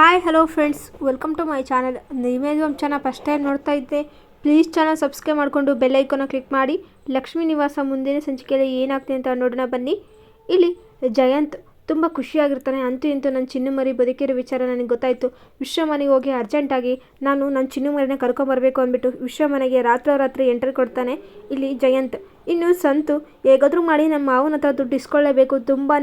Hi hello friends welcome to my channel ನೀವೇ ನಮ್ಮ channel first time ನೋಡ್ತಾ ಇದ್ದೆ. ಪ್ಲೀಸ್ ಚಾನಲ್ ಸಬ್ಸ್ಕ್ರೈಬ್ ಮಾಡಿಕೊಂಡು ಬೆಲ್ ಐಕೋನ ಕ್ಲಿಕ್ ಮಾಡಿ. ಲಕ್ಷ್ಮೀ ನಿವಾಸ ಮುಂದಿನ ಸಂಚಿಕೆಯಲ್ಲಿ ಏನಾಗ್ತೀನಿ ಅಂತ ನೋಡೋಣ ಬನ್ನಿ. ಇಲ್ಲಿ ಜಯಂತ್ ತುಂಬ ಖುಷಿಯಾಗಿರ್ತಾನೆ. ಅಂತೂ ಇಂತೂ ನನ್ನ ಚಿನ್ನು ಮರಿ ಬದುಕಿರೋ ವಿಚಾರ ನನಗೆ ಗೊತ್ತಾಯಿತು. ವಿಶ್ವಮನೆಗೆ ಹೋಗಿ ಅರ್ಜೆಂಟಾಗಿ ನಾನು ನನ್ನ ಚಿನ್ನು ಮರಿನ ಕರ್ಕೊಂಬರ್ಬೇಕು ಅಂದ್ಬಿಟ್ಟು ವಿಶ್ವಮನೆಗೆ ರಾತ್ರೋರಾತ್ರಿ ಎಂಟ್ರಿ ಕೊಡ್ತಾನೆ. ಇಲ್ಲಿ ಜಯಂತ್ ಇನ್ನು ಸಂತು, ಹೇಗಾದರೂ ಮಾಡಿ ನಮ್ಮ ಮಾವನ ಹತ್ರ ದುಡ್ಡು ಇಸ್ಕೊಳ್ಳೇಬೇಕು ತುಂಬಾ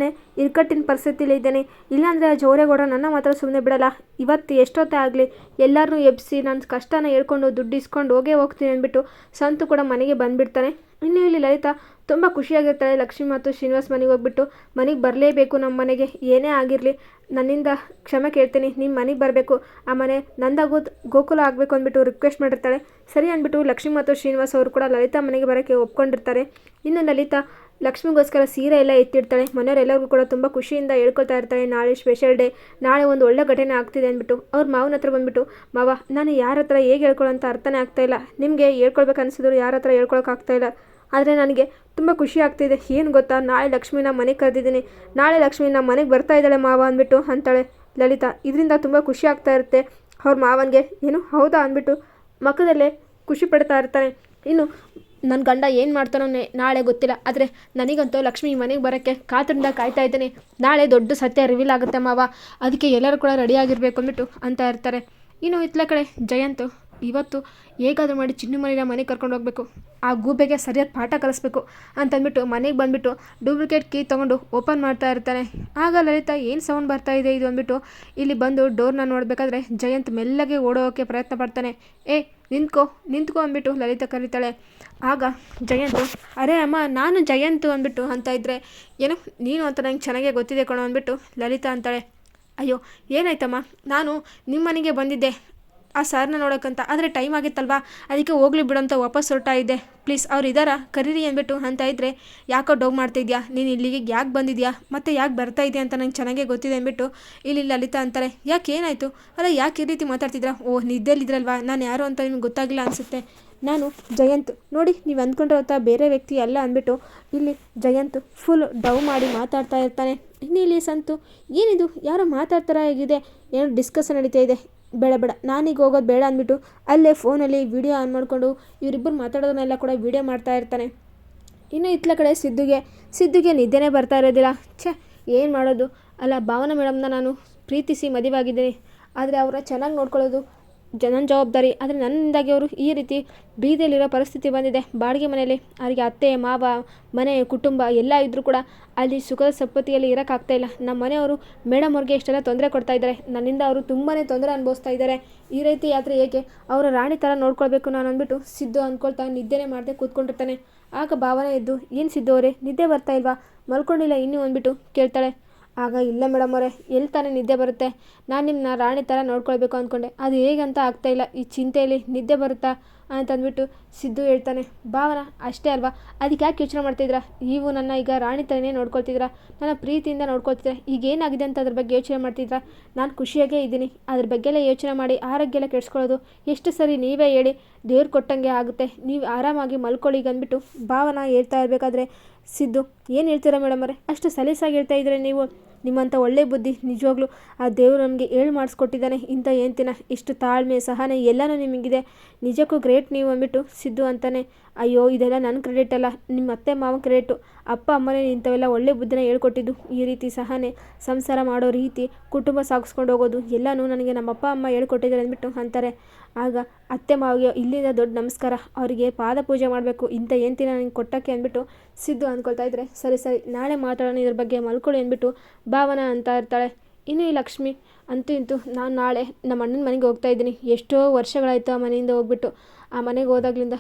ಇರ್ಕಟ್ಟಿನ ಪರಿಸ್ಥಿತಿಲಿ ಇದ್ದೇನೆ. ಇಲ್ಲಾಂದರೆ ಜೋರೇಗೌಡ ನನ್ನ ಮಾತ್ರ ಸುಮ್ಮನೆ ಬಿಡಲ್ಲ. ಇವತ್ತು ಎಷ್ಟೊತ್ತೇ ಆಗಲಿ ಎಲ್ಲರನ್ನೂ ಎಬ್ಬಿಸಿ ನನ್ನ ಕಷ್ಟನ ಹೇಳ್ಕೊಂಡು ದುಡ್ಡು ಇಸ್ಕೊಂಡು ಹೋಗೇ ಹೋಗ್ತೀನಿ ಅಂದ್ಬಿಟ್ಟು ಸಂತು ಕೂಡ ಮನೆಗೆ ಬಂದುಬಿಡ್ತಾನೆ. ಇನ್ನು ಇಲ್ಲಿ ಲಲಿತಾ ತುಂಬ ಖುಷಿಯಾಗಿರ್ತಾಳೆ. ಲಕ್ಷ್ಮಿ ಮತ್ತು ಶ್ರೀನಿವಾಸ್ ಮನೆಗೆ ಹೋಗ್ಬಿಟ್ಟು, ಮನೆಗೆ ಬರಲೇಬೇಕು ನಮ್ಮ ಮನೆಗೆ. ಏನೇ ಆಗಿರಲಿ, ನನ್ನಿಂದ ಕ್ಷಮೆ ಕೇಳ್ತೀನಿ. ನಿಮ್ಮ ಮನೆಗೆ ಬರಬೇಕು. ಆ ಮನೆ ನಂದಾಗೋ ಗೋಕುಲ ಆಗಬೇಕು ಅಂದ್ಬಿಟ್ಟು ರಿಕ್ವೆಸ್ಟ್ ಮಾಡಿರ್ತಾಳೆ. ಸರಿ ಅಂದ್ಬಿಟ್ಟು ಲಕ್ಷ್ಮಿ ಮತ್ತು ಶ್ರೀನಿವಾಸ್ ಅವರು ಕೂಡ ಲಲಿತಾ ಮನೆಗೆ ಬರೋಕ್ಕೆ ಒಪ್ಕೊಂಡಿರ್ತಾರೆ. ಇನ್ನು ಲಲಿತಾ ಲಕ್ಷ್ಮಿಗೋಸ್ಕರ ಸೀರೆ ಎಲ್ಲ ಎತ್ತಿಡ್ತಾಳೆ. ಮನೆಯವರೆಲ್ಲರಿಗೂ ಕೂಡ ತುಂಬ ಖುಷಿಯಿಂದ ಹೇಳ್ಕೊಳ್ತಾ ಇರ್ತಾಳೆ ನಾಳೆ ಸ್ಪೆಷಲ್ ಡೇ ನಾಳೆ ಒಂದು ಒಳ್ಳೆ ಘಟನೆ ಆಗ್ತಿದೆ ಅಂದ್ಬಿಟ್ಟು, ಅವ್ರ ಮಾವನ ಹತ್ರ ಬಂದ್ಬಿಟ್ಟು, ಮಾವ, ನಾನು ಯಾರ ಹತ್ರ ಹೇಗೆ ಹೇಳ್ಕೊಳ್ಳೋ ಅಂತ ಅರ್ಥನೇ ಆಗ್ತಾ ಇಲ್ಲ. ನಿಮಗೆ ಹೇಳ್ಕೊಳ್ಬೇಕು ಅನಿಸಿದ್ರು ಯಾರ ಹತ್ರ ಹೇಳ್ಕೊಳಕ್ಕಾಗ್ತಾಯಿಲ್ಲ ಆದರೆ ನನಗೆ ತುಂಬ ಖುಷಿ ಆಗ್ತಿದೆ. ಏನು ಗೊತ್ತಾ? ನಾಳೆ ಲಕ್ಷ್ಮಿನ ಮನೆಗೆ ಕರೆದಿದ್ದೀನಿ. ನಾಳೆ ಲಕ್ಷ್ಮಿ ಮನೆಗೆ ಬರ್ತಾ ಇದ್ದಾಳೆ ಮಾವ ಅಂದ್ಬಿಟ್ಟು ಅಂತಾಳೆ ಲಲಿತಾ. ಇದರಿಂದ ತುಂಬ ಖುಷಿ ಆಗ್ತಾ ಇರುತ್ತೆ. ಅವ್ರ ಮಾವನಿಗೆ, ಏನು, ಹೌದಾ? ಅಂದ್ಬಿಟ್ಟು ಮಕ್ಕದಲ್ಲೇ ಖುಷಿ ಪಡ್ತಾ ಇರ್ತಾನೆ. ಇನ್ನು ನನ್ನ ಗಂಡ ಏನು ಮಾಡ್ತಾನೋ ನಾಳೆ ಗೊತ್ತಿಲ್ಲ. ಆದರೆ ನನಗಂತೂ ಲಕ್ಷ್ಮಿ ಮನೆಗೆ ಬರೋಕ್ಕೆ ಕಾತರಿಂದ ಕಾಯ್ತಾ ಇದ್ದೀನಿ. ನಾಳೆ ದೊಡ್ಡ ಸತ್ಯ ರಿವೀಲ್ ಆಗುತ್ತೆ ಮಾವ. ಅದಕ್ಕೆ ಎಲ್ಲರೂ ಕೂಡ ರೆಡಿಯಾಗಿರಬೇಕು ಅಂದ್ಬಿಟ್ಟು ಅಂತ ಇರ್ತಾರೆ. ಇನ್ನು ಇತ್ತಲ ಕಡೆ ಜಯಂತು ಇವತ್ತು ಹೇಗಾದರೂ ಮಾಡಿ ಚಿನ್ನು ಮನೆಯ ಮನೆಗೆ ಕರ್ಕೊಂಡು ಹೋಗಬೇಕು. ಆ ಗೂಬೆಗೆ ಸರಿಯಾದ ಪಾಠ ಕಲಿಸ್ಬೇಕು ಅಂತಂದ್ಬಿಟ್ಟು ಮನೆಗೆ ಬಂದುಬಿಟ್ಟು ಡೂಪ್ಲಿಕೇಟ್ ಕೀ ತೊಗೊಂಡು ಓಪನ್ ಮಾಡ್ತಾ ಇರ್ತಾನೆ. ಆಗ ಲಲಿತಾ ಏನು ಸೌಂಡ್ ಬರ್ತಾ ಇದೆ ಇದು ಅಂದ್ಬಿಟ್ಟು ಇಲ್ಲಿ ಬಂದು ಡೋರ್ನ ನೋಡಬೇಕಾದ್ರೆ ಜಯಂತ್ ಮೆಲ್ಲಗೆ ಓಡೋಕ್ಕೆ ಪ್ರಯತ್ನ ಪಡ್ತಾನೆ. ಏ, ನಿಂತ್ಕೋ ನಿಂತ್ಕೋ ಅಂದ್ಬಿಟ್ಟು ಲಲಿತಾ ಕರೀತಾಳೆ. ಆಗ ಜಯಂತು, ಅರೆ ಅಮ್ಮ, ನಾನು ಜಯಂತು ಅಂದ್ಬಿಟ್ಟು ಅಂತ ಇದ್ದರೆ ಏನು, ನೀನು ಅಂತ ನಂಗೆ ಚೆನ್ನಾಗೇ ಗೊತ್ತಿದೆ ಕಣೋ ಅಂದ್ಬಿಟ್ಟು ಲಲಿತಾ ಅಂತಾಳೆ. ಅಯ್ಯೋ, ಏನಾಯ್ತಮ್ಮ? ನಾನು ನಿಮ್ಮ ಮನೆಗೆ ಬಂದಿದ್ದೆ. ಆ ಸರ್ನ ನೋಡೋಕ್ಕಂತ. ಆದರೆ ಟೈಮ್ ಆಗಿತ್ತಲ್ವಾ? ಅದಕ್ಕೆ ಹೋಗ್ಲಿ ಬಿಡು ಅಂತ ವಾಪಸ್ ಹೊರಟ ಇದ್ದೆ. ಪ್ಲೀಸ್ ಅವ್ರು ಇದ್ದಾರಾ ಕರೀರಿ ಅಂದ್ಬಿಟ್ಟು ಅಂತ ಇದ್ದರೆ ಯಾಕೋ ಡೋಗ್ ಮಾಡ್ತಿದ್ಯಾ ನೀನು ಇಲ್ಲಿಗೆ ಯಾಕೆ ಬಂದಿದ್ಯಾ? ಮತ್ತೆ ಯಾಕೆ ಬರ್ತಾ ಇದೆಯಾ ಅಂತ ನಂಗೆ ಚೆನ್ನಾಗೇ ಗೊತ್ತಿದೆ ಅಂದ್ಬಿಟ್ಟು, ಇಲ್ಲಿ ಲಲಿತಾ ಅಂತಾರೆ. ಯಾಕೆ, ಏನಾಯಿತು? ಅಲ್ಲ, ಯಾಕೆ ಈ ರೀತಿ ಮಾತಾಡ್ತಿದ್ರಾ? ಓ ನಿದ್ದೆಲ್ಲಿದ್ರಲ್ವಾ ನಾನು ಯಾರು ಅಂತ ನಿಮ್ಗೆ ಗೊತ್ತಾಗಿಲ್ಲ ಅನಿಸುತ್ತೆ. ನಾನು ಜಯಂತ್. ನೋಡಿ, ನೀವು ಅಂದ್ಕೊಂಡಿರೋ ಬೇರೆ ವ್ಯಕ್ತಿ ಅಲ್ಲ ಅಂದ್ಬಿಟ್ಟು, ಇಲ್ಲಿ ಜಯಂತ್ ಫುಲ್ ಡವ್ ಮಾಡಿ ಮಾತಾಡ್ತಾ ಇರ್ತಾನೆ. ಇನ್ನು ಇಲ್ಲಿ ಸಂತು, ಏನಿದು? ಯಾರೋ ಮಾತಾಡ್ತಾರ ಹೇಗಿದೆ? ಏನೋ ಡಿಸ್ಕಸ್ ನಡೀತಾ ಇದೆ. ಬೇಡ ಬೇಡ. ನಾನೀಗ ಹೋಗೋದು ಬೇಡ ಅಂದ್ಬಿಟ್ಟು ಅಲ್ಲೇ ಫೋನಲ್ಲಿ ವಿಡಿಯೋ ಆನ್ ಮಾಡಿಕೊಂಡು ಇವರಿಬ್ಬರು ಮಾತಾಡೋದನ್ನೆಲ್ಲ ಕೂಡ ವಿಡಿಯೋ ಮಾಡ್ತಾ ಇರ್ತಾನೆ. ಇನ್ನು ಇತ್ಲ ಕಡೆ ಸಿದ್ದುಗೆ ಸಿದ್ದುಗೆ ನಿದ್ದೆನೇ ಬರ್ತಾ ಇರೋದಿಲ್ಲ. ಛೇ, ಏನು ಮಾಡೋದು? ಅಲ್ಲ, ಭಾವನಾ ಮೇಡಮ್ನ ನಾನು ಪ್ರೀತಿಸಿ ಮದುವೆಯಾಗಿದ್ದೀನಿ. ಆದರೆ ಅವರ ಚೆನ್ನಾಗಿ ನೋಡ್ಕೊಳ್ಳೋದು ನನ್ನ ಜವಾಬ್ದಾರಿ. ಆದರೆ ನನ್ನಿಂದಾಗಿ ಅವರು ಈ ರೀತಿ ಬೀದಿಯಲ್ಲಿರೋ ಪರಿಸ್ಥಿತಿ ಬಂದಿದೆ. ಬಾಡಿಗೆ ಮನೆಯಲ್ಲಿ ಅವರಿಗೆ ಅತ್ತೆ, ಮಾವ, ಮನೆ, ಕುಟುಂಬ ಎಲ್ಲ ಇದ್ದರೂ ಕೂಡ ಅಲ್ಲಿ ಸುಖದ ಸಂಪತ್ತಿಯಲ್ಲಿ ಇರೋಕ್ಕಾಗ್ತಾ ಇಲ್ಲ. ನಮ್ಮ ಮನೆಯವರು ಮೇಡಮ್ ಅವ್ರಿಗೆ ಇಷ್ಟೆಲ್ಲ ತೊಂದರೆ ಕೊಡ್ತಾ ಇದ್ದಾರೆ. ನನ್ನಿಂದ ಅವರು ತುಂಬಾ ತೊಂದರೆ ಅನುಭವಿಸ್ತಾ ಇದ್ದಾರೆ. ಈ ರೀತಿ ಯಾತ್ರೆ ಏಕೆ? ಅವರ ರಾಣಿ ಥರ ನೋಡ್ಕೊಳ್ಬೇಕು ನಾನು ಅಂದ್ಬಿಟ್ಟು ಸಿದ್ದು ಅಂದ್ಕೊಳ್ತಾ ನಿದ್ದೆನೇ ಮಾಡದೆ ಕೂತ್ಕೊಂಡಿರ್ತಾನೆ. ಆಗ ಭಾವನೆ ಇದ್ದು ಏನು ಸಿದ್ದು ಅವರೇ? ನಿದ್ದೆ ಬರ್ತಾ ಇಲ್ವಾ? ಮಲ್ಕೊಂಡಿಲ್ಲ ಇನ್ನೂ ಅಂದ್ಬಿಟ್ಟು ಕೇಳ್ತಾಳೆ. ಆಗ ಇಲ್ಲ ಮೇಡಮ್ ಅವರೇ, ಎಲ್ಲಿ ತಾನೇ ನಿದ್ದೆ ಬರುತ್ತೆ? ನಾನು ನಿಮ್ಮನ್ನ ರಾಣಿ ಥರ ನೋಡ್ಕೊಳ್ಬೇಕು ಅಂದ್ಕೊಂಡೆ ಅದು ಹೇಗಂತ ಆಗ್ತಾಯಿಲ್ಲ ಈ ಚಿಂತೆಯಲ್ಲಿ ನಿದ್ದೆ ಬರುತ್ತಾ ಅಂತಂದ್ಬಿಟ್ಟು ಸಿದ್ದು ಹೇಳ್ತಾನೆ, ಭಾವನ, ಅಷ್ಟೇ ಅಲ್ವಾ? ಅದಕ್ಕೆ ಯಾಕೆ ಯೋಚನೆ ಮಾಡ್ತಿದ್ರಾ ನೀವು ನನ್ನ ಈಗ ರಾಣಿ ಥರನೇ ನೋಡ್ಕೊಳ್ತಿದ್ರಾ ನನ್ನ ಪ್ರೀತಿಯಿಂದ ನೋಡ್ಕೊಳ್ತಿದ್ರೆ ಈಗ ಏನಾಗಿದೆ ಅಂತ ಅದ್ರ ಬಗ್ಗೆ ಯೋಚನೆ ಮಾಡ್ತಿದ್ರಾ ನಾನು ಖುಷಿಯಾಗೇ ಇದ್ದೀನಿ. ಅದ್ರ ಬಗ್ಗೆ ಎಲ್ಲ ಯೋಚನೆ ಮಾಡಿ ಆರೋಗ್ಯ ಎಲ್ಲ ಕೆಡಿಸ್ಕೊಳ್ಳೋದು. ಎಷ್ಟು ಸರಿ ನೀವೇ ಹೇಳಿ ದೇವ್ರು ಕೊಟ್ಟಂಗೆ ಆಗುತ್ತೆ. ನೀವು ಆರಾಮಾಗಿ ಮಲ್ಕೊಳ್ಳಿ ಈಗ ಅಂದ್ಬಿಟ್ಟು ಭಾವನ ಹೇಳ್ತಾ ಇರಬೇಕಾದ್ರೆ, ಸಿದ್ದು, ಏನು ಹೇಳ್ತೀರಾ ಮೇಡಮ್ ಅವರೇ? ಅಷ್ಟು ಸಲೀಸಾಗಿ ಹೇಳ್ತಾ ಇದ್ರೆ ನೀವು ನಿಮ್ಮಂಥ ಒಳ್ಳೆ ಬುದ್ಧಿ ನಿಜವಾಗ್ಲೂ ಆ ದೇವರು ನಮಗೆ ಹೇಳಿ ಮಾಡಿಸ್ಕೊಟ್ಟಿದ್ದಾನೆ. ಇಂಥ ತಿನ್ನ ಇಷ್ಟು ತಾಳ್ಮೆ, ಸಹನೆ ಎಲ್ಲನೂ ನಿಮಗಿದೆ. ನಿಜಕ್ಕೂ ಗ್ರೇಟ್ ನೀವು ಅಂದ್ಬಿಟ್ಟು ಸಿದ್ದು ಅಂತಾನೆ ಅಯ್ಯೋ, ಇದೆಲ್ಲ ನನ್ನ ಕ್ರೆಡಿಟ್ ಅಲ್ಲ. ನಿಮ್ಮ ಅತ್ತೆ ಮಾವ ಕ್ರೆಡಿಟು ಅಪ್ಪ, ಅಮ್ಮನೇ ಇಂಥವೆಲ್ಲ ಒಳ್ಳೆ ಬುದ್ಧಿನ ಹೇಳ್ಕೊಟ್ಟಿದ್ದು. ಈ ರೀತಿ ಸಹನೆ, ಸಂಸಾರ ಮಾಡೋ ರೀತಿ, ಕುಟುಂಬ ಸಾಗಿಸ್ಕೊಂಡು ಹೋಗೋದು, ಎಲ್ಲನೂ ನನಗೆ ನಮ್ಮ ಅಪ್ಪ, ಅಮ್ಮ ಹೇಳ್ಕೊಟ್ಟಿದ್ದಾರೆ ಅಂದ್ಬಿಟ್ಟು ಅಂತಾರೆ. ಆಗ ಅತ್ತೆ ಮಾವಿಗೆ ಇಲ್ಲಿಂದ ದೊಡ್ಡ ನಮಸ್ಕಾರ. ಅವರಿಗೆ ಪಾದ ಪೂಜೆ ಮಾಡಬೇಕು, ಇಂಥ ಏಂತಿನ ನನಗೆ ಕೊಟ್ಟಕ್ಕೆ ಅಂದ್ಬಿಟ್ಟು ಸಿದ್ದು ಅಂದ್ಕೊಳ್ತಾ ಇದ್ದರೆ ಸರಿ ಸರಿ, ನಾಳೆ ಮಾತಾಡೋಣ ಇದ್ರ ಬಗ್ಗೆ ಮಲ್ಕೊಳ್ಳಿ ಅಂದ್ಬಿಟ್ಟು ಭಾವನ ಅಂತ ಇರ್ತಾಳೆ. ಇನ್ನು ಈ ಲಕ್ಷ್ಮಿ, ಅಂತೂ ಇಂತೂ ನಾನು ನಾಳೆ ನಮ್ಮ ಅಣ್ಣನ ಮನೆಗೆ ಹೋಗ್ತಾ ಇದ್ದೀನಿ. ಎಷ್ಟೋ ವರ್ಷಗಳಾಯಿತು ಆ ಮನೆಯಿಂದ ಹೋಗ್ಬಿಟ್ಟು. ಆ ಮನೆಗೆ ಹೋದಾಗ್ಲಿಂದ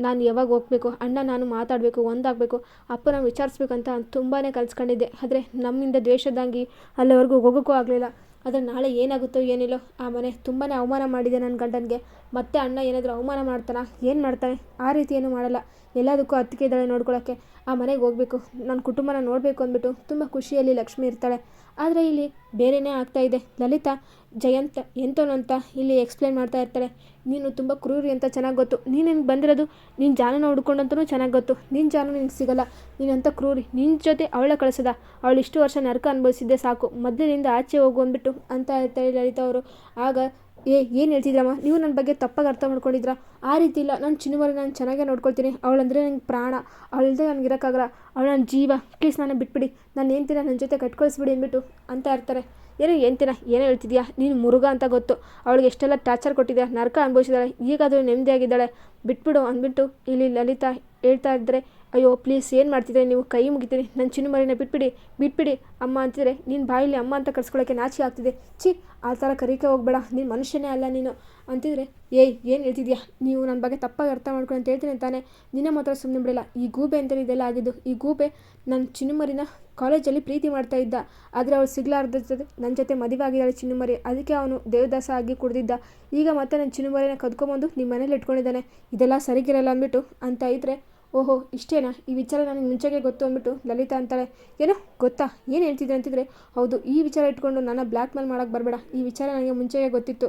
ನಾನು ಯಾವಾಗ ಹೋಗ್ಬೇಕು, ಅಣ್ಣ ನಾನು ಮಾತಾಡಬೇಕು, ಒಂದಾಗಬೇಕು ಅಪ್ಪನ ವಿಚಾರಿಸ್ಬೇಕಂತ ತುಂಬಾ ಕಲ್ಸ್ಕೊಂಡಿದ್ದೆ. ಆದರೆ ನಮ್ಮಿಂದ ದ್ವೇಷದಂಗಿ ಅಲ್ಲಿವರೆಗೂ ಹೋಗೋಕ್ಕೂ ಆಗಲಿಲ್ಲ. ಆದರೆ ನಾಳೆ ಏನಾಗುತ್ತೋ ಏನಿಲ್ಲೋ ಆ ಮನೆ ತುಂಬಾ ಅವಮಾನ ಮಾಡಿದೆ ನನ್ನ ಗಂಡನಿಗೆ. ಮತ್ತೆ ಅಣ್ಣ ಏನಾದರೂ ಅವಮಾನ ಮಾಡ್ತಾನ? ಏನು ಮಾಡ್ತಾನೆ ಆ ರೀತಿ ಏನೂ ಮಾಡಲ್ಲ. ಎಲ್ಲದಕ್ಕೂ ಅತ್ತಿಗೆ ಇದ್ದಾಳೆ ನೋಡ್ಕೊಳ್ಳೋಕ್ಕೆ ಆ ಮನೆಗೆ ಹೋಗಬೇಕು. ನನ್ನ ಕುಟುಂಬನ ನೋಡಬೇಕು ಅಂದ್ಬಿಟ್ಟು ತುಂಬ ಖುಷಿಯಲ್ಲಿ ಲಕ್ಷ್ಮಿ ಇರ್ತಾಳೆ. ಆದರೆ ಇಲ್ಲಿ ಬೇರೆಯೇ ಆಗ್ತಾ ಇದೆ. ಲಲಿತಾ, ಜಯಂತ ಎಂತೋನು ಅಂತ ಇಲ್ಲಿ ಎಕ್ಸ್ಪ್ಲೇನ್ ಮಾಡ್ತಾ ಇರ್ತಾರೆ ನೀನು ತುಂಬ ಕ್ರೂರಿ ಅಂತ ಚೆನ್ನಾಗಿ ಗೊತ್ತು. ನೀನು ನಿನ್ಗೆ ಬಂದಿರೋದು? ನಿನ್ನ ಜಾನನ ಹುಡ್ಕೊಂಡಂತೂ ಚೆನ್ನಾಗಿ ಗೊತ್ತು. ನಿನ್ನ ಜಾನ ನಿನಗೆ ಸಿಗಲ್ಲ. ನೀನಂತ ಕ್ರೂರಿ? ನಿನ್ನ ಜೊತೆ ಅವಳ ಕಳಿಸದ. ಅವಳು ಇಷ್ಟು ವರ್ಷ ನರಕ ಅನುಭವಿಸಿದ್ದೆ ಸಾಕು. ಮೊದಲಿನಿಂದ ಆಚೆ ಹೋಗು ಅಂದ್ಬಿಟ್ಟು ಅಂತ ಇರ್ತಾರೆ ಲಲಿತಾ ಅವರು. ಆಗ ಏ, ಏನು ಹೇಳ್ತಿದ್ರಮ್ಮ? ನೀವು ನನ್ನ ಬಗ್ಗೆ ತಪ್ಪಾಗಿ ಅರ್ಥ ಮಾಡ್ಕೊಂಡಿದ್ರ ಆ ರೀತಿ ಇಲ್ಲ. ನಾನು ಚಿನ್ನುವರೆ ನಾನು ಚೆನ್ನಾಗೇ ನೋಡ್ಕೊಳ್ತೀನಿ. ಅವಳಂದರೆ ನಂಗೆ ಪ್ರಾಣ. ಅವಳಿಲ್ಲದೆ ನನಗೆ ಇರೋಕ್ಕಾಗಲ್ಲ. ಅವಳು ನನ್ನ ಜೀವ. ಪ್ಲೀಸ್ ನಾನು ಬಿಟ್ಬಿಡಿ. ನಾನು ಏನ್ತೀರ ನನ್ನ ಜೊತೆ ಕಟ್ಕೊಳಿಸ್ಬಿಡಿ ಅಂದ್ಬಿಟ್ಟು ಅಂತ ಇರ್ತಾರೆ ಏನೋ ಏನ್ತೀರ ಏನೋ ಹೇಳ್ತಿದ್ಯಾ? ನೀನು ಮುರುಗ ಅಂತ ಗೊತ್ತು. ಅವಳಿಗೆ ಎಷ್ಟೆಲ್ಲ ಟಾರ್ಚರ್ ಕೊಟ್ಟಿದ್ಯಾ? ನರಕ ಅನುಭವಿಸಿದಾಳೆ. ಈಗಾದರೂ ನೆಮ್ಮದಿಯಾಗಿದ್ದಾಳೆ. ಬಿಟ್ಬಿಡು ಅಂದ್ಬಿಟ್ಟು ಇಲ್ಲಿ ಲಲಿತಾ ಹೇಳ್ತಾ ಇದ್ದರೆ ಅಯ್ಯೋ ಪ್ಲೀಸ್ ಏನು ಮಾಡ್ತಿದ್ರೆ? ನೀವು ಕೈ ಮುಗಿತೀನಿ. ನನ್ನ ಚಿನ್ನು ಮರಿನ ಬಿಟ್ಬಿಡಿ ಬಿಟ್ಬಿಡಿ. ಅಮ್ಮ ಅಂತಿದ್ರೆ ನಿನ್ನ ಬಾಯಲ್ಲಿ ಅಮ್ಮ ಅಂತ ಕರ್ಸ್ಕೊಳ್ಳೋಕ್ಕೆ ನಾಚಿ ಆಗ್ತಿದೆ. ಛೀ, ಆ ಥರ ಕರೀಕೆ ಹೋಗ್ಬೇಡ. ನೀನು ಮನುಷ್ಯನೇ ಅಲ್ಲ ನೀನು. ಅಂತಿದ್ರೆ ಏಯ್, ಏನು ಹೇಳ್ತಿದ್ಯಾ? ನೀವು ನನ್ನ ಬಗ್ಗೆ ತಪ್ಪಾಗಿ ಅರ್ಥ ಮಾಡ್ಕೊಂಡು ಅಂತ ಹೇಳ್ತೀನಿ ತಾನೆ ನಿನ್ನ ಮಾತ್ರ ಸುಮ್ಮನೆ ಬಿಡಲ್ಲ. ಈ ಗೂಬೆ ಅಂತಲೇ ಇದೆಲ್ಲ ಆಗಿದ್ದು. ಈ ಗೂಬೆ ನನ್ನ ಚಿನ್ನುಮರಿನ ಕಾಲೇಜಲ್ಲಿ ಪ್ರೀತಿ ಮಾಡ್ತಾ ಇದ್ದ. ಆದರೆ ಅವಳು ಸಿಗ್ಲಾರ್ದ ಜೊತೆ ನನ್ನ ಜೊತೆ ಮದುವೆ ಆಗಿದ್ದಾಳೆ ಚಿನ್ನುಮರಿ ಅದಕ್ಕೆ ಅವನು ದೇವದಾಸ ಆಗಿ ಕುಡ್ದಿದ್ದ. ಈಗ ಮತ್ತೆ ನನ್ನ ಚಿನ್ನುಮರಿನ ಕದ್ಕೊಂಬಂದು ನಿಮ್ಮ ಮನೇಲಿ ಇಟ್ಕೊಂಡಿದ್ದಾನೆ. ಇದೆಲ್ಲ ಸರಿಗಿರಲ್ಲ ಅಂದ್ಬಿಟ್ಟು ಅಂತ ಇದ್ದರೆ ಓಹೋ, ಇಷ್ಟೇನಾ? ಈ ವಿಚಾರ ನನಗೆ ಮುಂಚೆಗೆ ಗೊತ್ತು ಅಂದ್ಬಿಟ್ಟು ಲಲಿತಾ ಅಂತಾಳೆ, ಏನೋ, ಗೊತ್ತಾ? ಏನು ಹೇಳ್ತಿದ್ದೆ ಅಂತಿದ್ರೆ? ಹೌದು, ಈ ವಿಚಾರ ಇಟ್ಕೊಂಡು ನನ್ನ ಬ್ಲ್ಯಾಕ್ ಮೇಲ್ ಮಾಡೋಕ್ಕೆ ಬರಬೇಡ. ಈ ವಿಚಾರ ನನಗೆ ಮುಂಚೆಗೆ ಗೊತ್ತಿತ್ತು.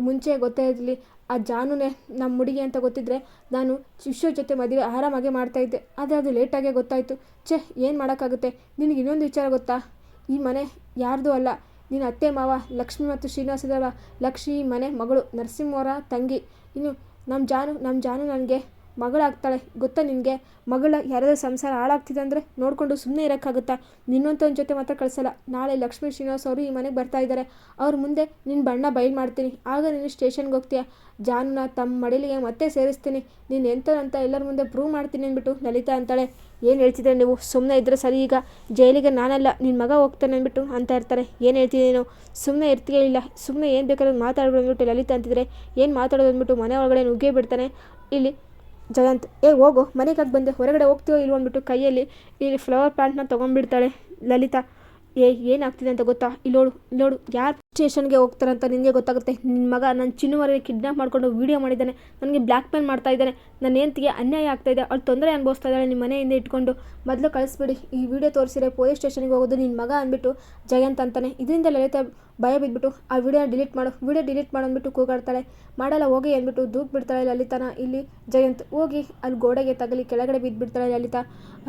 ಮುಂಚೆ ಗೊತ್ತೇ ಇರಲಿ. ಆ ಜಾನುನೇ ನಮ್ಮ ಹುಡುಗಿ ಅಂತ ಗೊತ್ತಿದ್ದರೆ ನಾನು ಶಿಷ್ಯರ ಜೊತೆ ಮದುವೆ ಆರಾಮಾಗೆ ಮಾಡ್ತಾಯಿದ್ದೆ ಆದರೆ ಅದು ಲೇಟಾಗೆ ಗೊತ್ತಾಯಿತು. ಛೇ, ಏನು ಮಾಡೋಕ್ಕಾಗುತ್ತೆ? ನಿನಗೆ ಇನ್ನೊಂದು ವಿಚಾರ ಗೊತ್ತಾ? ಈ ಮನೆ ಯಾರ್ದೂ ಅಲ್ಲ. ನಿನ್ನ ಅತ್ತೆ ಮಾವ, ಲಕ್ಷ್ಮಿ ಮತ್ತು ಶ್ರೀನಿವಾಸ ಲಕ್ಷ್ಮಿ ಮನೆ, ಮಗಳು, ನರಸಿಂಹವರ ತಂಗಿ. ಇನ್ನು ನಮ್ಮ ಜಾನು ನಮ್ಮ ಜಾನು ನನಗೆ ಮಗಳಾಗ್ತಾಳೆ. ಗೊತ್ತಾ ನಿನಗೆ? ಮಗಳ ಯಾರಾದ್ರು ಸಂಸಾರ ಹಾಳಾಗ್ತಿದೆ ಅಂದರೆ ನೋಡಿಕೊಂಡು ಸುಮ್ಮನೆ ಇರೋಕ್ಕಾಗುತ್ತಾ? ನಿನ್ನಂಥವ್ನ ಜೊತೆ ಮಾತ್ರ ಕಳಿಸಲ್ಲ. ನಾಳೆ ಲಕ್ಷ್ಮೀ ಶ್ರೀನಿವಾಸ್ ಅವರು ಈ ಮನೆಗೆ ಬರ್ತಾ ಇದ್ದಾರೆ ಅವ್ರ ಮುಂದೆ ನಿನ್ನ ಬಣ್ಣ ಬಯಲು ಮಾಡ್ತೀನಿ. ಆಗ ನೀನು ಸ್ಟೇಷನ್ಗೆ ಹೋಗ್ತೀಯ? ಜಾನ್ನ ತಮ್ಮ ಮಡಿಲಿಗೆ ಮತ್ತೆ ಸೇರಿಸ್ತೀನಿ. ನೀನು ಅಂತ ಎಲ್ಲರ ಮುಂದೆ ಪ್ರೂವ್ ಮಾಡ್ತೀನಿ ಅಂದ್ಬಿಟ್ಟು ಲಲಿತಾ ಅಂತಾಳೆ. ಏನು ಹೇಳ್ತಿದ್ರೆ ನೀವು? ಸುಮ್ಮನೆ ಇದ್ದರೆ ಸರಿ ಈಗ. ಜೈಲಿಗೆ ನಾನಲ್ಲ ನಿನ್ನ ಮಗ ಹೋಗ್ತಾನೆ ಅಂದ್ಬಿಟ್ಟು ಅಂತ ಇರ್ತಾರೆ. ಏನು ಹೇಳ್ತಿದ್ದೀನಿ ಸುಮ್ಮನೆ ಇರ್ತೀಯ ಇಲ್ಲ ಸುಮ್ಮನೆ ಏನು ಬೇಕಾದ್ರೂ ಮಾತಾಡೋದು ಅಂದ್ಬಿಟ್ಟು ಲಲಿತಾ ಅಂತಿದ್ರೆ, ಏನು ಮಾತಾಡೋದು ಅಂದ್ಬಿಟ್ಟು ಮನೆ ಒಳಗಡೆ ನುಗ್ಗೇ ಬಿಡ್ತಾನೆ. ಇಲ್ಲಿ ಜಯಂತ್, ಏ, ಹೋಗು ಮನೆಗಾಗಿ ಬಂದೆ, ಹೊರಗಡೆ ಹೋಗ್ತೀವೋ ಇಲ್ವೋ ಅಂದ್ಬಿಟ್ಟು ಕೈಯಲ್ಲಿ ಇಲ್ಲಿ ಫ್ಲವರ್ ಪ್ಲಾಂಟ್ನ ತೊಗೊಂಡ್ಬಿಡ್ತಾಳೆ ಲಲಿತಾ. ಏ ಏನಾಗ್ತಿದೆ ಅಂತ ಗೊತ್ತಾ? ಇಲ್ಲೋಡು ಇಲ್ಲೋಡು ಯಾರು ಸ್ಟೇಷನ್ಗೆ ಹೋಗ್ತಾರಂತ ನಿನಗೆ ಗೊತ್ತಾಗುತ್ತೆ. ನಿನ್ನ ಮಗ ನನ್ನ ಚಿನ್ನುವರೆಗೆ ಕಿಡ್ನಾಪ್ ಮಾಡಿಕೊಂಡು ವೀಡಿಯೋ ಮಾಡಿದ್ದಾನೆ. ನನಗೆ ಬ್ಲ್ಯಾಕ್ ಮೇಲ್ ಮಾಡ್ತಾ ಇದ್ದಾನೆ. ನನ್ನ ಹೆಂತಿಗೆ ಅನ್ಯಾಯ ಆಗ್ತಾ ಇದೆ. ಅವ್ಳು ತೊಂದರೆ ಅನುಭವಿಸ್ತಾ ಇದ್ದಾಳೆ ನಿಮ್ಮ ಮನೆಯಿಂದ ಇಟ್ಕೊಂಡು. ಮೊದಲು ಕಳಿಸ್ಬಿಡಿ, ಈ ವಿಡಿಯೋ ತೋರಿಸಿದ್ರೆ ಪೊಲೀಸ್ ಸ್ಟೇಷನ್ಗೆ ಹೋಗೋದು ನಿನ್ನ ಮಗ ಅಂದ್ಬಿಟ್ಟು ಜಯಂತ್ ಅಂತಾನೆ. ಇದರಿಂದ ಲಲಿತಾ ಭಯ ಬಿದ್ದುಬಿಟ್ಟು ಆ ವಿಡಿಯೋ ಡಿಲೀಟ್ ಮಾಡು, ವಿಡಿಯೋ ಡಿಲೀಟ್ ಮಾಡು ಅಂದ್ಬಿಟ್ಟು ಕೂಗಾಡ್ತಾಳೆ. ಮಾಡಲ್ಲ, ಹೋಗಿ ಅಂದ್ಬಿಟ್ಟು ದೂಕ್ ಬಿಡ್ತಾಳೆ ಲಲಿತಾನ. ಇಲ್ಲಿ ಜಯಂತ್ ಹೋಗಿ ಅಲ್ಲಿ ಗೋಡೆಗೆ ತಗಲಿ, ಕೆಳಗಡೆ ಬಿದ್ದುಬಿಡ್ತಾಳೆ ಲಲಿತಾ.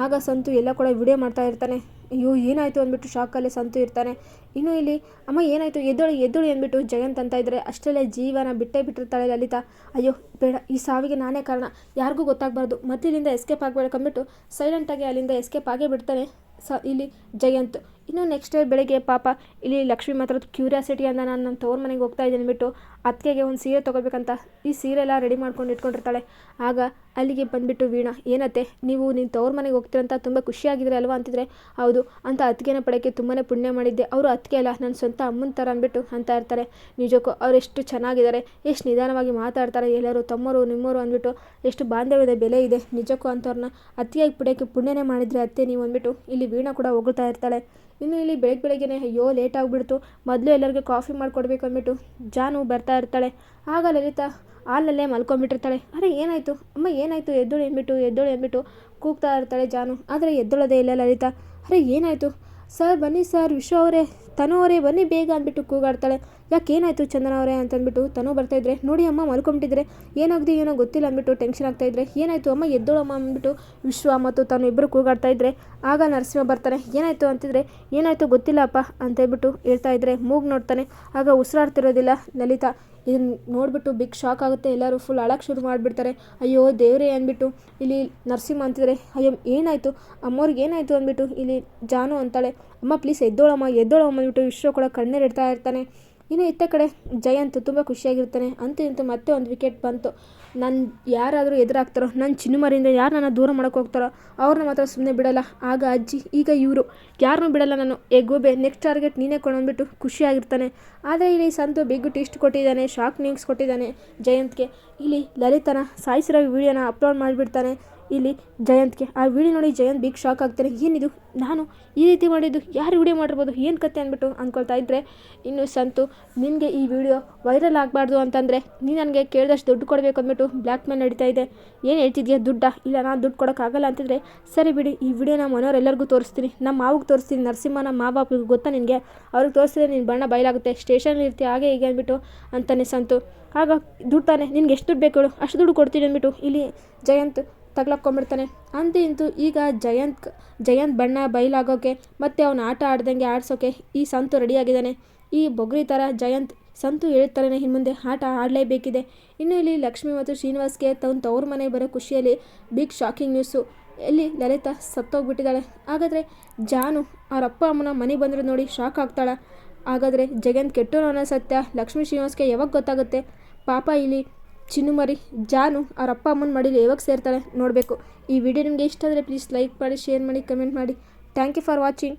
ಆಗ ಸಂತು ಎಲ್ಲ ಕೂಡ ವಿಡಿಯೋ ಮಾಡ್ತಾ ಇರ್ತಾನೆ. ಅಯ್ಯೋ, ಏನಾಯಿತು ಅಂದ್ಬಿಟ್ಟು ಶಾಕಲ್ಲಿ ಸಂತು ಇರ್ತಾನೆ. ಇನ್ನು ಇಲ್ಲಿ, ಅಮ್ಮ, ಏನಾಯಿತು? ಎದ್ದೊಳಿ ಎದುಳು ಅಂದ್ಬಿಟ್ಟು ಜಯಂತ್ ಅಂತ ಇದ್ದರೆ ಅಷ್ಟರಲ್ಲೇ ಜೀವನ ಬಿಟ್ಟೇ ಬಿಟ್ಟಿರ್ತಾಳೆ ಲಲಿತಾ. ಅಯ್ಯೋ, ಬೇಡ, ಈ ಸಾವಿಗೆ ನಾನೇ ಕಾರಣ. ಯಾರಿಗೂ ಗೊತ್ತಾಗಬಾರ್ದು. ಮತ್ತೆ ಇಲ್ಲಿಂದ ಎಸ್ಕೇಪ್ ಆಗಬೇಕಂದ್ಬಿಟ್ಟು ಸೈಲೆಂಟಾಗಿ ಅಲ್ಲಿಂದ ಎಸ್ಕೇಪ್ ಆಗೇ ಬಿಡ್ತಾನೆ ಸ, ಇಲ್ಲಿ ಜಯಂತ್. ಇನ್ನು ನೆಕ್ಸ್ಟ್ ಡೇ ಬೆಳಗ್ಗೆ ಪಾಪ ಇಲ್ಲಿ ಲಕ್ಷ್ಮಿ ಮಾತ್ರ ಕ್ಯೂರಿಯಾಸಿಟಿ ಅಂತ ನಾನು ನನ್ನ ತವ್ರ ಮನೆಗೆ ಹೋಗ್ತಾ ಇದ್ದೀನಿ ಬಿಟ್ಟು ಅತ್ತಿಗೆಗೆ ಒಂದು ಸೀರೆ ತೊಗೋಬೇಕಂತ ಈ ಸೀರೆ ಎಲ್ಲ ರೆಡಿ ಮಾಡ್ಕೊಂಡು ಇಟ್ಕೊಂಡಿರ್ತಾಳೆ. ಆಗ ಅಲ್ಲಿಗೆ ಬಂದುಬಿಟ್ಟು ವೀಣಾ, ಏನತ್ತೆ, ನೀವು ನಿನ್ನ ತವ್ರ ಮನೆಗೆ ಹೋಗ್ತೀರಂತ ತುಂಬ ಖುಷಿಯಾಗಿದ್ರೆ ಅಲ್ವಾ? ಅಂತಿದ್ರೆ, ಹೌದು, ಅಂತ ಅತ್ತಿಗೆನ ಪಡೆಯೋಕ್ಕೆ ತುಂಬಾ ಪುಣ್ಯ ಮಾಡಿದ್ದೆ. ಅವರು ಅತ್ತಿಗೆ ಅಲ್ಲ ನನ್ನ ಸ್ವಂತ ಅಮ್ಮನ ಥರ ಅಂದ್ಬಿಟ್ಟು ಅಂತ ಇರ್ತಾರೆ. ನಿಜಕ್ಕೂ ಅವ್ರು ಎಷ್ಟು ಚೆನ್ನಾಗಿದ್ದಾರೆ, ಎಷ್ಟು ನಿಧಾನವಾಗಿ ಮಾತಾಡ್ತಾರೆ ಎಲ್ಲರೂ, ತಮ್ಮರು, ನಿಮ್ಮರು ಅಂದ್ಬಿಟ್ಟು ಎಷ್ಟು ಬಾಂಧವ್ಯದ ಬೆಲೆ ಇದೆ. ನಿಜಕ್ಕೂ ಅಂಥವ್ರನ್ನ ಅತ್ತಿಯಾಗಿ ಪಡೆಯೋಕ್ಕೆ ಪುಣ್ಯನೇ ಮಾಡಿದರೆ ಅತ್ತೆ, ನೀವು ಅಂದ್ಬಿಟ್ಟು ಇಲ್ಲಿ ವೀಣಾ ಕೂಡ ಹೊಗಳ್ತಾ ಇರ್ತಾಳೆ. ಇನ್ನು ಇಲ್ಲಿ ಬೆಳಗ್ಗೆ ಬೆಳಗ್ಗೆನೆ ಅಯ್ಯೋ ಲೇಟ್ ಆಗಿಬಿಡ್ತು. ಮೊದಲು ಎಲ್ಲರಿಗೂ ಕಾಫಿ ಮಾಡಿಕೊಡ್ಬೇಕು ಅಂದ್ಬಿಟ್ಟು ಜಾನು ಬರ್ತಾ ಇರ್ತಾಳೆ. ಆಗ ಲಲಿತಾ ಹಾಲಲ್ಲೇ ಮಲ್ಕೊಂಡ್ಬಿಟ್ಟಿರ್ತಾಳೆ. ಅರೆ, ಏನಾಯಿತು? ಅಮ್ಮ, ಏನಾಯಿತು? ಎದ್ದೋಳು ಅಂದ್ಬಿಟ್ಟು ಎದ್ದೋಳು ಅಂದ್ಬಿಟ್ಟು ಕೂಗ್ತಾ ಇರ್ತಾಳೆ ಜಾನು. ಆದರೆ ಎದ್ದೊಳೋದೇ ಇಲ್ಲ ಲಲಿತಾ. ಅರೆ, ಏನಾಯಿತು? ಸರ್, ಬನ್ನಿ ಸರ್ ವಿಶ್ವ ಅವರೇ, ತನು ಅವರೇ, ಬನ್ನಿ ಬೇಗ ಅಂದ್ಬಿಟ್ಟು ಕೂಗಾಡ್ತಾಳೆ. ಯಾಕೆ ಏನಾಯಿತು ಚಂದನ ಅವರೇ ಅಂತಂದ್ಬಿಟ್ಟು ತನು ಬರ್ತಾಯಿದ್ರೆ ನೋಡಿ ಅಮ್ಮ ಮಲ್ಕೊಂಬಿಟ್ಟಿದ್ರೆ, ಏನಾಗಿದೆ ಏನೋ ಗೊತ್ತಿಲ್ಲ ಅಂದ್ಬಿಟ್ಟು ಟೆನ್ಷನ್ ಆಗ್ತಾಯಿದ್ರೆ ಏನಾಯಿತು ಅಮ್ಮ, ಎದ್ದೋಳಮ್ಮ ಅಂದ್ಬಿಟ್ಟು ವಿಶ್ವ ಮತ್ತು ತನು ಇಬ್ಬರು ಕೂಗಾಡ್ತಾ ಇದ್ರೆ, ಆಗ ನರಸಿಂಹ ಬರ್ತಾನೆ, ಏನಾಯಿತು ಅಂತಿದ್ರೆ, ಏನಾಯಿತು ಗೊತ್ತಿಲ್ಲಪ್ಪ ಅಂತೇಳ್ಬಿಟ್ಟು ಹೇಳ್ತಾ ಇದ್ರೆ, ಮೂಗು ನೋಡ್ತಾನೆ. ಆಗ ಉಸಿರಾಡ್ತಿರೋದಿಲ್ಲ ಲಲಿತಾ. ಇದನ್ನು ನೋಡಿಬಿಟ್ಟು ಬಿಗ್ ಶಾಕ್ ಆಗುತ್ತೆ. ಎಲ್ಲರೂ ಫುಲ್ ಅಳಕ್ಕೆ ಶುರು ಮಾಡಿಬಿಡ್ತಾರೆ. ಅಯ್ಯೋ, ದೇವರೇ ಅಂದ್ಬಿಟ್ಟು ಇಲ್ಲಿ ನರಸಿಂಹ ಅಂತಿದ್ರೆ. ಅಯ್ಯೋ, ಏನಾಯಿತು? ಅಮ್ಮವ್ರಿಗೆ ಏನಾಯಿತು ಅಂದ್ಬಿಟ್ಟು ಇಲ್ಲಿ ಜಾನು ಅಂತಾಳೆ. ಅಮ್ಮ ಪ್ಲೀಸ್ ಎದ್ದೋಳಮ್ಮ ಎದ್ದೋಳಮ್ಮ ಅಂದ್ಬಿಟ್ಟು ವಿಶ್ವ ಕೂಡ ಕಣ್ಣೀರು ಇಡ್ತಾ ಇರ್ತಾನೆ. ಇನ್ನು ಇತ್ತ ಕಡೆ ಜಯಂತ್ ತುಂಬ ಖುಷಿಯಾಗಿರ್ತಾನೆ. ಅಂತೂ ಇಂತೂ ಮತ್ತೆ ಒಂದು ವಿಕೆಟ್ ಬಂತು. ನನ್ನ ಯಾರಾದರೂ ಎದುರಾಗ್ತಾರೋ ನನ್ನ ಚಿನ್ನುಮರಿಯಿಂದ ಯಾರು ನನ್ನ ದೂರ ಮಾಡೋಕೆ ಹೋಗ್ತಾರೋ, ಅವ್ರನ್ನ ಮಾತ್ರ ಸುಮ್ಮನೆ ಬಿಡೋಲ್ಲ. ಆಗ ಅಜ್ಜಿ, ಈಗ ಇವರು. ಯಾರನ್ನೂ ಬಿಡಲ್ಲ ನಾನು. ಏ ಗೋಬೆ ನೆಕ್ಸ್ಟ್ ಟಾರ್ಗೆಟ್ ನೀನೇ ಕೊಡೋಂದ್ಬಿಟ್ಟು ಖುಷಿಯಾಗಿರ್ತಾನೆ. ಆದರೆ ಇಲ್ಲಿ ಸಂತು ಬಿಗ್ ಟೇಸ್ಟ್ ಕೊಟ್ಟಿದ್ದಾನೆ ಶಾಕ್ ನ್ಯೂಸ್ ಕೊಟ್ಟಿದ್ದಾನೆ ಜಯಂತ್ಗೆ. ಇಲ್ಲಿ ಲಲಿತನ ಸಾಯಿಸಿರೋ ವಿಡಿಯೋನ ಅಪ್ಲೋಡ್ ಮಾಡಿಬಿಡ್ತಾನೆ. ಇಲ್ಲಿ ಜಯಂತ್ಗೆ. ಆ ವಿಡಿಯೋ ನೋಡಿ ಜಯಂತ್ ಬಿಗ್ ಶಾಕ್ ಆಗ್ತಾರೆ ಏನಿದು? ನಾನು ಈ ರೀತಿ ಮಾಡಿದ್ದು. ಯಾರು ವಿಡಿಯೋ ಮಾಡಿರ್ಬೋದು? ಏನು ಕತೆ ಅಂದ್ಬಿಟ್ಟು ಅಂದ್ಕೊಳ್ತಾ ಇದ್ದರೆ ಇನ್ನು ಸಂತು, ನಿನಗೆ ಈ ವಿಡಿಯೋ ವೈರಲ್ ಆಗಬಾರ್ದು ಅಂತಂದರೆ ನೀನು ನನಗೆ ಕೇಳಿದಷ್ಟು ದುಡ್ಡು ಕೊಡಬೇಕು ಅಂದ್ಬಿಟ್ಟು ಬ್ಲ್ಯಾಕ್ ಮೇಲ್ ನಡೀತಾ ಇದೆ. ಏನು ಹೇಳ್ತಿದ್ಯಾ ದುಡ್ಡ? ಇಲ್ಲ, ನಾನು ದುಡ್ಡು ಕೊಡೋಕ್ಕಾಗಲ್ಲ ಅಂತಿದ್ರೆ ಸರಿ ಬಿಡಿ, ಈ ವಿಡಿಯೋನ ಮನೆಯವರೆಲ್ಲರಿಗೂ ತೋರಿಸ್ತೀನಿ. ನಮ್ಮ ಮಾವಿಗೆ ತೋರಿಸ್ತೀನಿ. ನರಸಿಂಹನ ಮಾ ಬಾಪಿಗೆ ಗೊತ್ತಾ ನಿನಗೆ? ಅವ್ರಿಗೆ ತೋರಿಸಿದ್ರೆ ನಿನ್ನ ಬಣ್ಣ ಬಯಲಾಗುತ್ತೆ. ಸ್ಟೇಷನ್ ಇರ್ತೀಯ, ಹಾಗೆ ಹೀಗೆ ಅಂದ್ಬಿಟ್ಟು ಅಂತಾನೆ ಸಂತು. ಆಗ ದುಡ್ಡು ತಾನೆ, ನಿನ್ಗೆ ಎಷ್ಟು ದುಡ್ಡು ಬೇಕು ಅಷ್ಟು ದುಡ್ಡು ಕೊಡ್ತೀನಿ ಅಂದ್ಬಿಟ್ಟು ಇಲ್ಲಿ ಜಯಂತ್ ತಗ್ಲಾಕೊಂಡ್ಬಿಡ್ತಾನೆ ಅಂತೂ ಇಂತೂ ಈಗ ಜಯಂತ್ ಜಯಂತ್ ಬಣ್ಣ ಬಯಲಾಗೋಕೆ ಮತ್ತು ಅವನ ಆಟ ಆಡ್ದಂಗೆ ಆಡ್ಸೋಕೆ ಈ ಸಂತು ರೆಡಿಯಾಗಿದ್ದಾನೆ. ಈ ಬೊಗ್ರಿ ಥರ ಜಯಂತ್ ಸಂತು ಹೇಳ್ತಾರೆ ಇನ್ನು ಮುಂದೆ ಆಟ ಆಡಲೇಬೇಕಿದೆ. ಇನ್ನು ಇಲ್ಲಿ ಲಕ್ಷ್ಮಿ ಮತ್ತು ಶ್ರೀನಿವಾಸ್ಗೆ ತನ್ನ ತವ್ರ ಮನೆಗೆ ಬರೋ ಖುಷಿಯಲ್ಲಿ ಬಿಗ್ ಶಾಕಿಂಗ್ ನ್ಯೂಸು. ಎಲ್ಲಿ ಲಲಿತಾ ಸತ್ತೋಗ್ಬಿಟ್ಟಿದ್ದಾಳೆ ಹಾಗಾದರೆ ಜಾನು ಅವ್ರ ಅಪ್ಪ ಅಮ್ಮನ ಮನೆಗೆ ಬಂದರೆ ನೋಡಿ ಶಾಕ್ ಆಗ್ತಾಳೆ. ಹಾಗಾದರೆ ಜಗಂತ್ ಕೆಟ್ಟೋನು ಸತ್ಯ ಲಕ್ಷ್ಮೀ ಶ್ರೀನಿವಾಸ್ಗೆ ಯಾವಾಗ ಗೊತ್ತಾಗುತ್ತೆ? ಪಾಪ ಇಲ್ಲಿ ಚಿನ್ನುಮರಿ ಜಾನು ಅವ್ರ ಅಪ್ಪ ಅಮ್ಮನ ಮಡಿಲಿ ಯಾವಾಗ ಸೇರ್ತಾಳೆ ನೋಡಬೇಕು. ಈ ವಿಡಿಯೋ ನಿಮಗೆ ಇಷ್ಟ ಆದರೆ ಪ್ಲೀಸ್ ಲೈಕ್ ಮಾಡಿ ಶೇರ್ ಮಾಡಿ ಕಮೆಂಟ್ ಮಾಡಿ. Thank you for watching